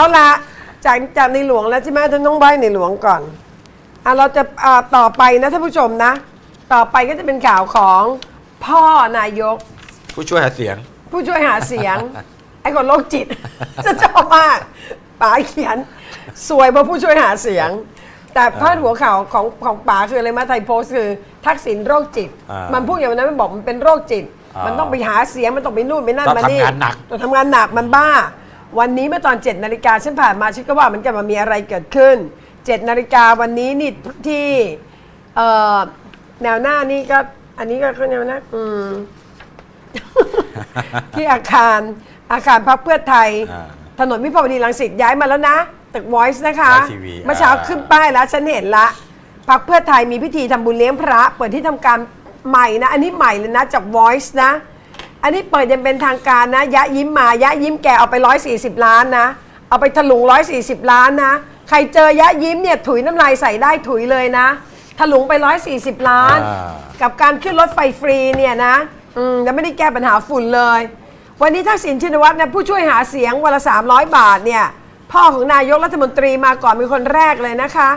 เอาละจากจากในหลวงแล้วใช่ไหมท่านต้องใบในหลวงก่อนอะเราจะอ่าต่อไปนะท่านผู้ชมนะ ต่อไปก็จะเป็นข่าวของพ่อนายก ผู้ช่วยหาเสียง ผู้ช่วยหาเสียง ไอ้คนโรคจิต จะชอบมากป๋าเขียน สวยเพราะผู้ช่วยหาเสียง แต่พาดหัวข่าวของของป๋าคืออะไรมาไทยโพสต์คือ ทักษิณโรคจิต อ่ามัมันพูดอย่างนั้นมันบอกมันเป็นโรคจิต อ่ามัมันต้องไปหาเสียงมันต้องไปนู่นไปนั่นต้องมานี่ทำงานหนัก ต้องทำงานหนักมันบ้า วันนี้เมื่อตอน7จ็ดนาฬิกาฉันผ่านมาฉันก็ว่ามันจะมามีอะไรเกิดขึ้น7จ็ดนาฬิกาวันนี้นี่ที่เอ่อแนวหน้านี่ก็ อันนี้ก็ก็แนวหน้าอืม ที่อาคารอาคารพักเพื่อไทย อ่าถนนวิภาวดีรังสิตย้ายมาแล้วนะ ตึก Voice นะคะ Voice TV เมื่อเช้าอ่า ขึ้นป้ายแล้ว ฉันเห็นละพักเพื่อไทยมีพิธีทำบุญเลี้ยงพระ เปิดที่ทำการใหม่นะ อันนี้ใหม่เลยนะจาก Voice นะ อันนี้เปิดยังเป็นทางการนะ ยะยิ้มมายะยิ้มแกเอาไป 140 ล้านนะ เอาไปถลุง 140 ล้านนะ ใครเจอยะยิ้มเนี่ยถุยน้ำลายใส่ได้ถุยเลยนะ ถลุงไป 140 ล้าน อ่า กับการขึ้นรถไฟฟรีเนี่ยนะอืมยังไม่ได้แก้ปัญหาฝุ่นเลย วันนี้ทักษิณชินวัตรนะผู้ช่วยหาเสียงวันละ 300 บาทเนี่ยพ่อของนายกรัฐมนตรีมาก่อนเป็นคนแรกเลยนะคะ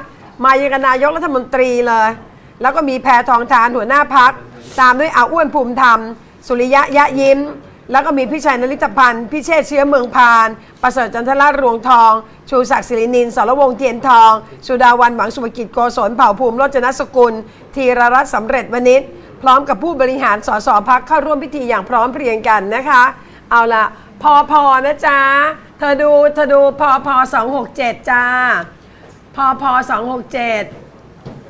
มายังกับนายกรัฐมนตรีเลย แล้วก็มีแพทองทานหัวหน้าพัก ตามด้วยอาอ้วนภูมิธรรม สุริยะยะยิ้ม แล้วก็มีพี่ชัยนริตพันธ์พี่เชษเชื้อเมืองพาน ประเสริฐจันทราชรวงทอง ชูศักดิ์ศิรินินสรวงศ์เทียนทอง สุดาวันหวังสุภกิจโกศลเผ่าภูมิรจนสกุล ธีรรัตน์สำเร็จวณิชพร้อมกับผู้บริหารสสพักเข้าร่วมพิธีอย่างพร้อมเพรียงกันนะคะ เอาละพอพอนะจ๊ะ เธอดูเธอดูพอพอสองหกเจ็ดจ้าพอพอสองหกเจ็ด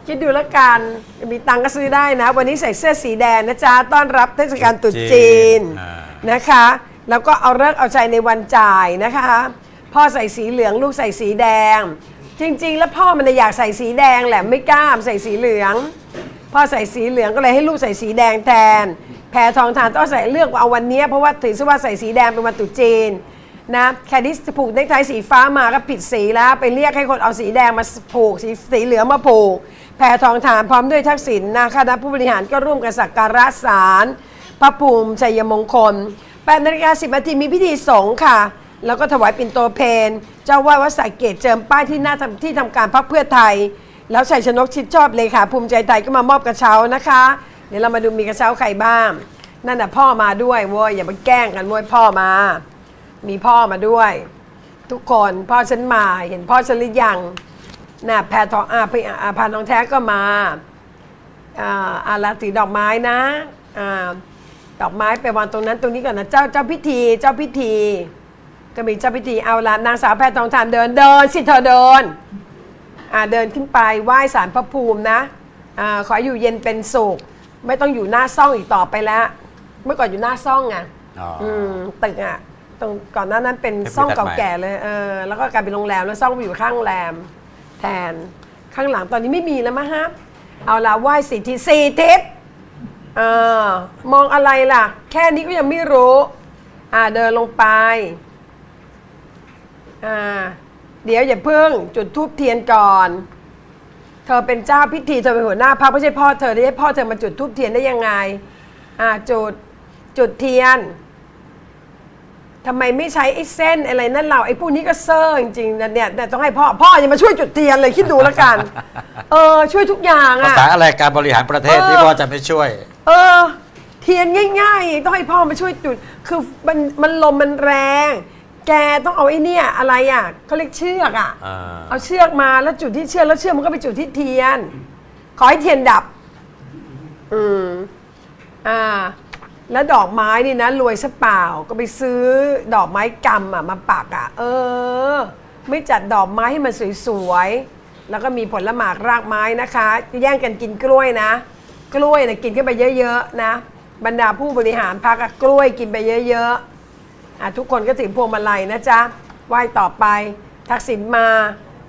คิดดูแล้วกันมีตังค์ก็ซื้อได้นะ วันนี้ใส่เสื้อสีแดงนะจ๊ะ ต้อนรับเทศกาลตรุษจีนอ่า นะคะ แล้วก็เอาเลิกษ์เอาใจในวันจ่ายนะคะ พ่อใส่สีเหลืองลูกใส่สีแดง จริง ๆ แล้วพ่อมันน่ะอยากใส่สีแดงแหละไม่กล้าใส่สีเหลือง พ่อใส่สีเหลืองก็เลยให้ลูกใส่สีแดงแทน แพรทองทานต้องใส่เลือกเอาวันเนี้ยเพราะว่าถือซะว่าใส่สีแดงเป็นวันตรุษจีน นะแคดิสผูกเนคไทสีฟ้ามาก็ผิดสีแล้ว ไปเรียกให้คนเอาสีแดงมาผูกสีสีเหลืองมาผูกแพรทองทานพร้อมด้วยทักษิณนะคณะผู้บริหารก็ร่วมกันสักการะศาลพระภูมิชัยมงคล8นาฬิกา10นาทีมีพิธีสงฆ์ค่ะ แล้วก็ถวายปิ่นโตเพนเจ้าว่าดวัดสระเกตเจิมป้ายที่หน้าทำที่ทำการพักเพื่อไทย แล้วชัยชนกชิดชอบเลยค่ะ ภูมิใจไทยก็มามอบกระเช้านะคะ เดี๋ยวเรามาดูมีกระเช้าใครบ้าง นั่นน่ะพ่อมาด้วยเว้ยอย่ามาแกล้งกันเว้ยพ่อมา มีพ่อมาด้วย ทุกคนพ่อฉันมาเห็นพ่อฉันหรือยังน่ะแพรทองอาพี่อาพานทองแท้ก็มาอ่าอาราสีดอกไม้นะอ่าดอกไม้ไปวางตรงนั้นตรงนี้ก่อนนะเจ้าเจ้าพิธีเจ้าพิธี ก็มีเจ้าพิธีเอาละนางสาวแพรทองทานเดินเดินสิเธอเดินอ่าเดินขึ้นไปไหว้สารพระภูมินะอ่าขอให้อยู่เย็นเป็นสุขไม่ต้องอยู่หน้าซ่องอีกต่อไปแล้ว เมื่อก่อนอยู่หน้าซ่องไงอ๋ออมตึกอะ ตรงก่อนหน้านั้นเป็นเป็นซ่องพิพิธภัณฑ์เก่าแก่เลยเออแล้วก็กลายเป็นโรงแรมแล้วซ่องไปอยู่ข้างโรงแรม แทนข้างหลังตอนนี้ไม่มีแล้วมั้งฮะเอาละไหว้สี่ทิศสี่ทิศเออมองอะไรล่ะ แค่นี้ก็ยังไม่รู้ อ่าเดินลงไปอ่าเดี๋ยวอย่าเพิ่งจุดทูบเทียนก่อน เธอเป็นเจ้าพิธีเธอเป็นหัวหน้าพรรคไม่ใช่พ่อเธอได้ให้พ่อเธอมาจุดทูบเทียนได้ยังไงอ่าจุดจุดเทียน ทำไมไม่ใช้ไอ้เส้นอะไรนั่นเราไอ้พวกนี้ก็เซอร์จริงๆนะเนี่ยแต่ต้องให้พ่อพ่ออย่ามาช่วยจุดเทียนเลยคิดดูแล้วกัน เออ ช่วยทุกอย่างภาอะ ษาอะไรการบริหารประเทศเออที่พ่อจะไม่ช่วย เออ เทียนง่ายๆ ต้องให้พ่อมาช่วยจุด คือมันมันลมมันแรง แกต้องเอาไอ้เนี่ยอะไรอะเขาเรียกเชือกอะ อ่า เอาเชือกมาแล้วจุดที่เชือกแล้วเชือกมันก็ไปจุดที่เทียน ขอให้เทียนดับ อืมอ่า แล้วดอกไม้นี่นะรวยซะเปล่าก็ไปซื้อดอกไม้กำอะมาปักอะเออ ไม่จัดดอกไม้ให้มันสวยๆแล้วก็มีผลหมากรากไม้นะคะ แย่งกันกินกล้วยนะ กล้วยนะกินกันไปเยอะๆนะ บรรดาผู้บริหารพักกล้วยกินไปเยอะๆอะทุกคนก็ถือพวงมาลัยนะจ๊ะไหว้ต่อไป ทักษิณมา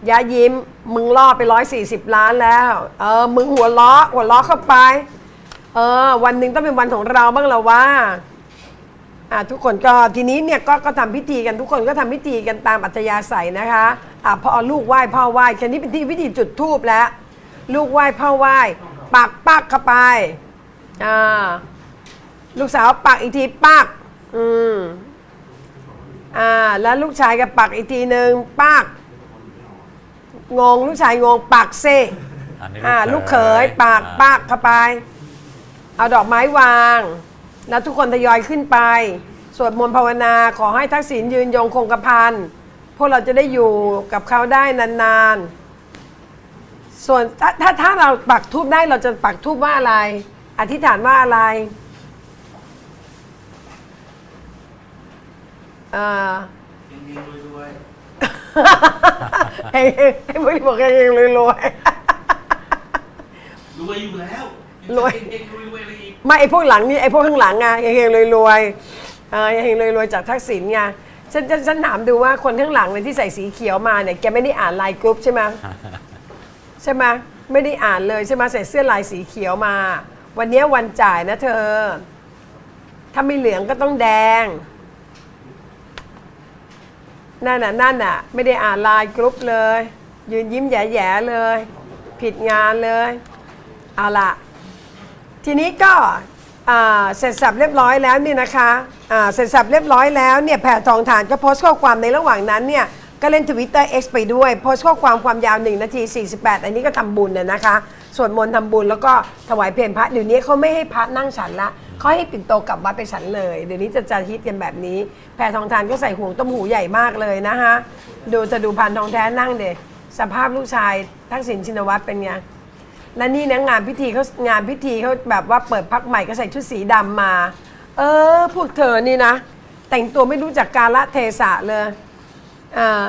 ยายิ้ม มึงล่อไป 140 ล้านแล้ว เออ มึงหัวล้อหัวล้อเข้าไป เออ วันหนึ่งต้องเป็นวันของเราบ้างแล้วว่าอะทุกคนก็ทีนี้เนี่ยก็ก็ทำพิธีกันทุกคนก็ทำพิธีกันตามอัธยาศัยนะคะอะพอเอาลูกไหว้พ่อไหว้แค่นี้เป็นที่พิธีจุดธูปแล้ว ลูกไหว้พ่อไหว้ปักปักเข้าไปอ่าลูกสาวปักอีกทีปักอืมอ่าแล้วลูกชายก็ปักอีกทีหนึ่งปักงงลูกชายงงปักเซ อันนี้อ่าลูลูกกเขเขยยปักอ่าปักเข้าไป เอาดอกไม้วาง แล้วทุกคนทยอยขึ้นไป สวดมนต์ภาวนาขอให้ทักษิณยืนยงคงกระพันพวกเราจะได้อยู่กับเขาได้นานๆ ส่วนถ้าถ้าถ้าเราปักทูบได้เราจะปักทูบว่าอะไร อธิษฐานว่าอะไรเอ่อเฮงๆรวยเฮงเฮงให้พวกบอกเฮงเฮงรวยรวยๆ รวยอยู่แล้ว รวย เฮงๆรวยๆอะไรอีกไม่ไอพวกหลังนี่ไอพวกข้างหลังไงเฮงๆรวยๆเออเฮงๆรวยๆจากทักษิณไงฉันฉันฉันถามดูว่าคนข้างหลังเนี่ยที่ใส่สีเขียวมาเนี่ยแกไม่ได้อ่านไลน์กรุ๊ปใช่ไหมใช่ไหมไม่ได้อ่านเลยใช่ไหมใส่เสื้อลายสีเขียวมา วันเนี้ยวันจ่ายนะเธอ ถ้าไม่เหลืองก็ต้องแดงนั่นน่ะนั่นน่ะ ไม่ได้อ่านไลน์กรุ๊ปเลย ยืนยิ้มแย่ๆเลย ผิดงานเลย เอาละ ทีนี้ก็อ่าเสร็จสับเรียบร้อยแล้วเนี่ยนะคะอ่าเสร็จสับเรียบร้อยแล้วเนี่ยแผ่ทองฐานก็โพสต์ข้อความในระหว่างนั้นเนี่ยก็เล่น Twitter X ไปด้วย โพสต์ข้อความความยาว 1 นาที 48 อันนี้ก็ทำบุญน่ะนะคะสวดมนต์ทำบุญแล้วก็ถวายเพลพระเดี๋ยวนี้เขาไม่ให้พระนั่งฉันละเขาให้ปิ่นโตกลับวัดไปฉันเลย เดี๋ยวนี้จะจะฮิตกันแบบนี้แผ่ทองทานก็ใส่ห่วงต้มหูใหญ่มากเลยนะคะดูจะดูพันทองแท้นั่งเดสภาพลูกชายทักษิณชินวัตรเป็นไง และนี่นะงานพิธีเขางานพิธีเขาแบบว่าเปิดพักใหม่ก็ใส่ชุดสีดำมา เออ พวกเธอนี่นะ แต่งตัวไม่รู้จักกาละเทศะเลยอ่า